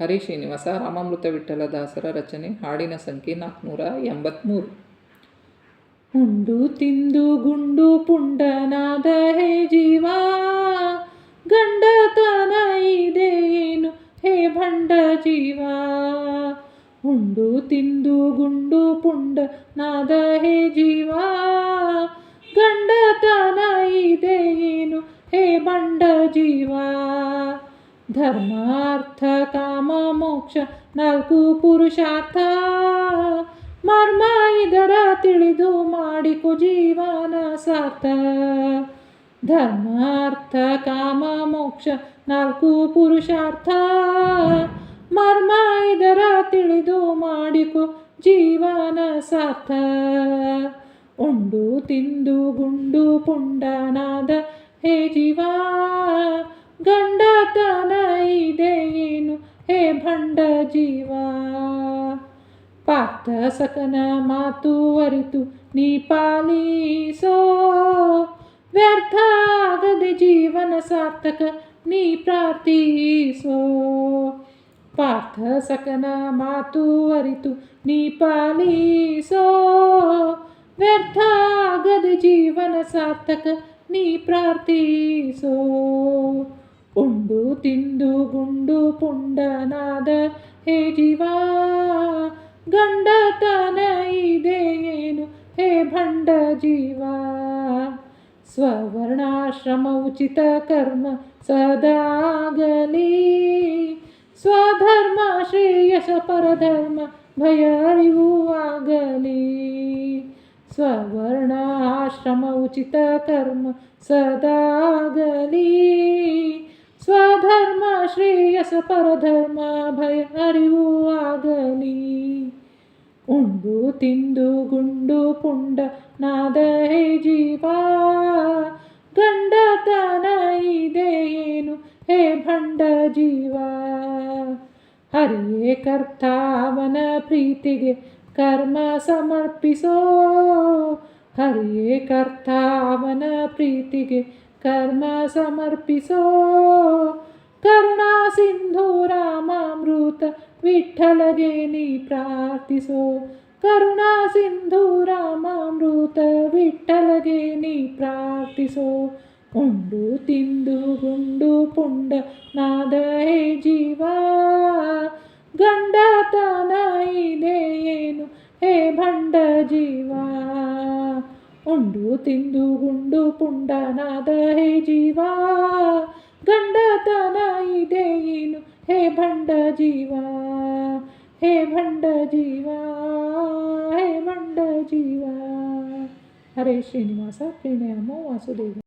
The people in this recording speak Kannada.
ಹರಿ ಶ್ರೀನಿವಾಸ ರಾಮಾಮೃತ ವಿಠಲ ದಾಸರ ರಚನೆ, ಹಾಡಿನ ಸಂಖ್ಯೆ ನಾಲ್ಕುನೂರ ಎಂಬತ್ತ್ಮೂರು ಉಂಡು ತಿಂದು ಗುಂಡು ಪುಂಡನಾದ ಹೇ ಜೀವ ಗಂಡತನ ಇದೇನು ಹೇ ಭಂಡ ಜೀವ. ಉಂಡು ತಿಂದು ಗುಂಡು ಪುಂಡನಾದ ಹೇ ಜೀವ ಗಂಡತನ ಇದೇನು ಹೇ ಭಂಡ ಜೀವ. ಧರ್ಮಾರ್ಥ ಮೋಕ್ಷ ನಾಲ್ಕು ಪುರುಷಾರ್ಥ. ಮರ್ಮ ಇದರ ತಿಳಿದು ಮಾಡಿಕೊ ಜೀವನ ಸಾರ್ಥ. ಧರ್ಮಾರ್ಥ, ಕಾಮ, ಮೋಕ್ಷ ನಾಲ್ಕು ಪುರುಷಾರ್ಥ. ಮರ್ಮ ಇದರ ತಿಳಿದು ಮಾಡಿಕೊ ಜೀವನ ಸಾರ್ಥ. ಉಂಡು ತಿಂದು ಗುಂಡು ಪುಂಡನಾದ ಹೇ ಜೀವ, ಗಂಡತನ ಹೇ ಭಂಡ ಜೀವ ಪಾರ್ಥ ಸಕನ ಮಾತು ಅರಿತು ನೀ ಪಾಲಿಸೋ ವ್ಯರ್ಥ ಆಗದೆ ಜೀವನ ಸಾರ್ಥಕ ನೀ ಪ್ರಾರ್ಥಿಸೋ ಪಾರ್ಥ ಸಕನ ಮಾತು ಅರಿತು ನೀ ಪಾಲಿಸೋ ವ್ಯರ್ಥ ಆಗದೆ ಜೀವನ ಸಾರ್ಥಕ ನೀ ಪ್ರಾರ್ಥಿಸೋ ಉಂಡು ತಿಂದು ಗುಂಡು ಪುಂಡನಾದ ಹೇ ಜೀವ ಗಂಡತನ ಇದೇನು ಹೇ ಭಂಡ ಜೀವ ಸ್ವರ್ಣಾಶ್ರಮ ಉಚಿತ ಕರ್ಮ ಸದಾಗಲಿ ಸ್ವಧರ್ಮ ಶ್ರೇಯಸ ಪರಧರ್ಮ ಭಯ ಅರಿವು ಆಗಲಿ ಸ್ವರ್ಣ ಆಶ್ರಮ ಉಚಿತ ಕರ್ಮ ಸದಾಗಲಿ ಸ್ವಧರ್ಮ ಶ್ರೇಯಸ ಪರಧರ್ಮ ಭಯ ಅರಿವು ಆಗಲಿ ಉಂಡು ತಿಂದು ಗುಂಡು ಪುಂಡ ನಾದ ಹೇ ಜೀವ. ಗಂಡತನ ಇದೇನು ಹೇ ಭಂಡ ಜೀವ. ಹರಿಯೇ ಕರ್ತಾವನ ಪ್ರೀತಿಗೆ ಕರ್ಮ ಸಮರ್ಪಿಸೋ. ಹರಿಯೇ ಕರ್ತಾವನ ಪ್ರೀತಿಗೆ ಕರ್ಮ ಸಮರ್ಪಿಸೋ. ಸಿಂಧು ರಾಮಾಮೃತ ವಿಠಲಗೆ ನೀ ಪ್ರಾರ್ಥಿಸೋ ಕರುಣಾ ಸಿಂಧು ರಾಮಾಮೃತ ವಿಠಲಗೆ ನೀ ಪ್ರಾರ್ಥಿಸೋ ಉಂಡು ತಿಂದು ಗುಂಡು ಪುಂಡ ನಾದ ಹೇ ಜೀವ ಗಂಡತನ ಇದೇನು ಹೇ ಭಂಡ ಜೀವ ಉಂಡು ತಿಂದು ಗುಂಡು ಪುಂಡನಾದ ಹೇ ಜೀವ ಗಂಡತನ ಇದೇನು ಹೇ ಭಂಡ ಜೀವ ಹೇ ಭಂಡ ಜೀವ ಹೇ ಭಂಡ ಜೀವ ಹರೇ ಶ್ರೀನಿವಾಸ ಪ್ರಣಾಮ ವಾಸುದೇವ